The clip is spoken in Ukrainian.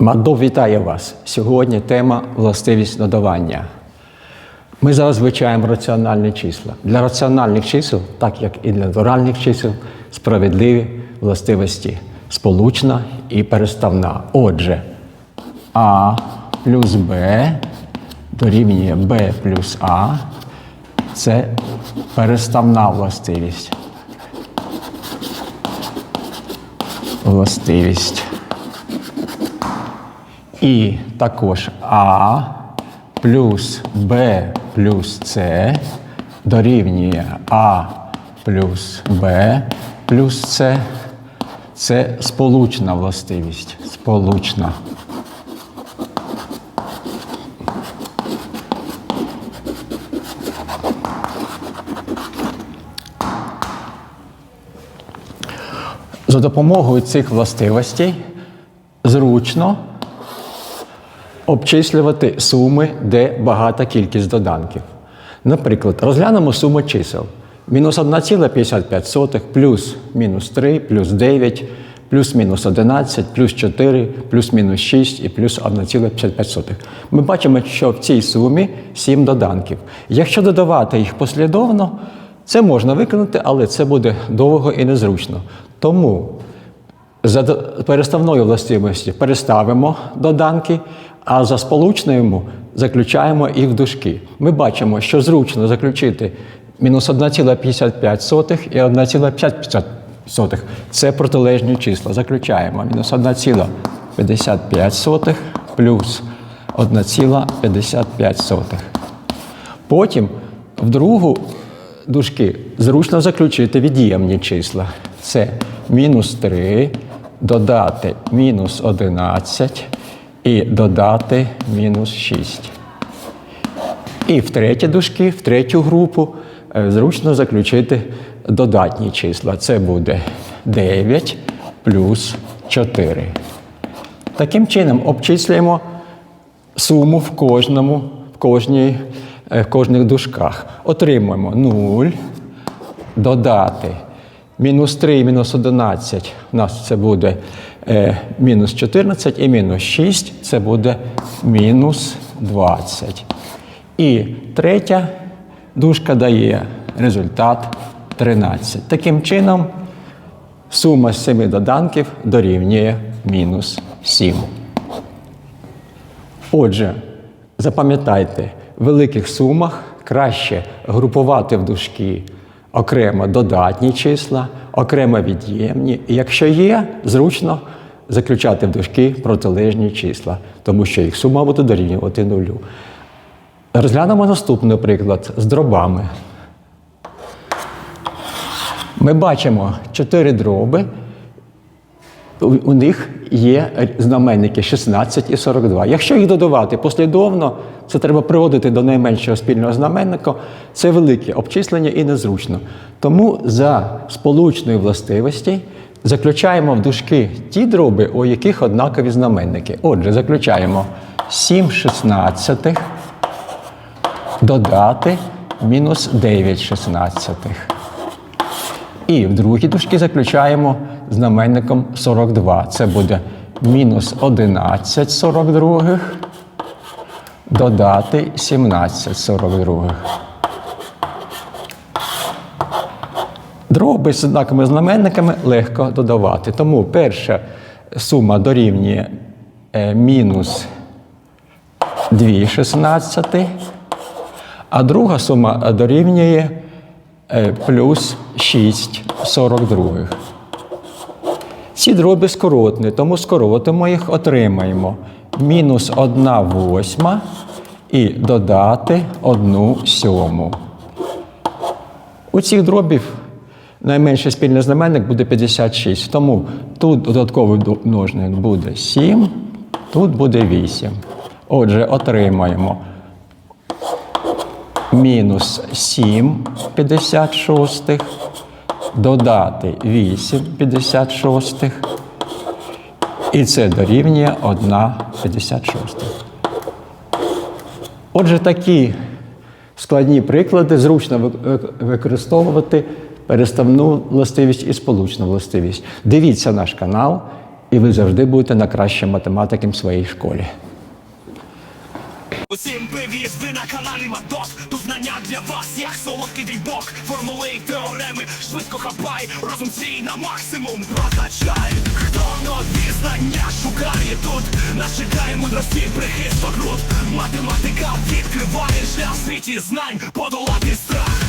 Мадов вітає вас. Сьогодні тема властивість додавання. Ми зараз вивчаємо раціональні числа. Для раціональних чисел, так як і для натуральних чисел, справедливі властивості сполучна і переставна. Отже, А плюс Б дорівнює Б плюс А. Це переставна властивість. Властивість. І також А плюс Б плюс С дорівнює А плюс Б плюс С. Це сполучна властивість. Сполучна. За допомогою цих властивостей зручно обчислювати суми, де багата кількість доданків. Наприклад, розглянемо суму чисел. Мінус 1,55, плюс мінус 3, плюс 9, плюс мінус 11, плюс 4, плюс мінус 6 і плюс 1,55. Ми бачимо, що в цій сумі 7 доданків. Якщо додавати їх послідовно, це можна виконати, але це буде довго і незручно. Тому за переставною властивості переставимо доданки, а за сполучною заключаємо їх в дужки. Ми бачимо, що зручно заключити мінус 1,55 і 1,55. Це протилежні числа. Заключаємо мінус 1,55 плюс 1,55. Потім в другу дужки зручно заключити від'ємні числа. Це мінус 3, додати мінус 11 і додати мінус 6. І в треті дужки, в третю групу е, зручно заключити додатні числа. Це буде 9 плюс 4. Таким чином обчислюємо суму в кожному, в кожній, е, в кожних дужках. Отримуємо 0, додати мінус 3 мінус 11, у нас це буде мінус 14, і мінус 6 це буде мінус 20. І третя дужка дає результат 13. Таким чином, сума з 7 доданків дорівнює мінус 7. Отже, запам'ятайте, в великих сумах краще групувати в дужки окремо додатні числа, окремо від'ємні. І якщо є, зручно заключати в дужки протилежні числа, тому що їх сума буде дорівнювати нулю. Розглянемо наступний приклад з дробами. Ми бачимо чотири дроби. У, них є знаменники 16 і 42. Якщо їх додавати послідовно, це треба приводити до найменшого спільного знаменника. Це велике обчислення і незручно. Тому за сполучною властивості заключаємо в дужки ті дроби, у яких однакові знаменники. Отже, заключаємо 7 шістнадцятих додати мінус 9 шістнадцятих. І в другій дужки заключаємо знаменником 42. Це буде мінус 11 42 додати 17 42. Дроби з однаковими знаменниками легко додавати. Тому перша сума дорівнює е, мінус 2 шістнадцяти, а друга сума дорівнює е, плюс 6 42. Ці дроби скоротні, тому скоротимо їх, отримаємо мінус 1 восьма і додати 1 сьому. У цих дробів найменший спільний знаменник буде 56. Тому тут додатковий множник буде 7, тут буде 8. Отже, отримаємо мінус 7 56, додати 8 56. І це дорівнює 1 56. Отже, такі складні приклади зручно ви- ви- використовувати переставну властивість і сполучну властивість. Дивіться наш канал і ви завжди будете на кращим математиком в своїй школі. Усім привіт, ви на каналі Матос. Тут знання для вас, як солодкий дрібок Формули і теореми, швидко хапай Розум свій на максимум. Прокачай Хто нові знання шукає тут. Нас чекає мудрості прихисток руд. Математика відкриває шлях світі знань. Подолати страх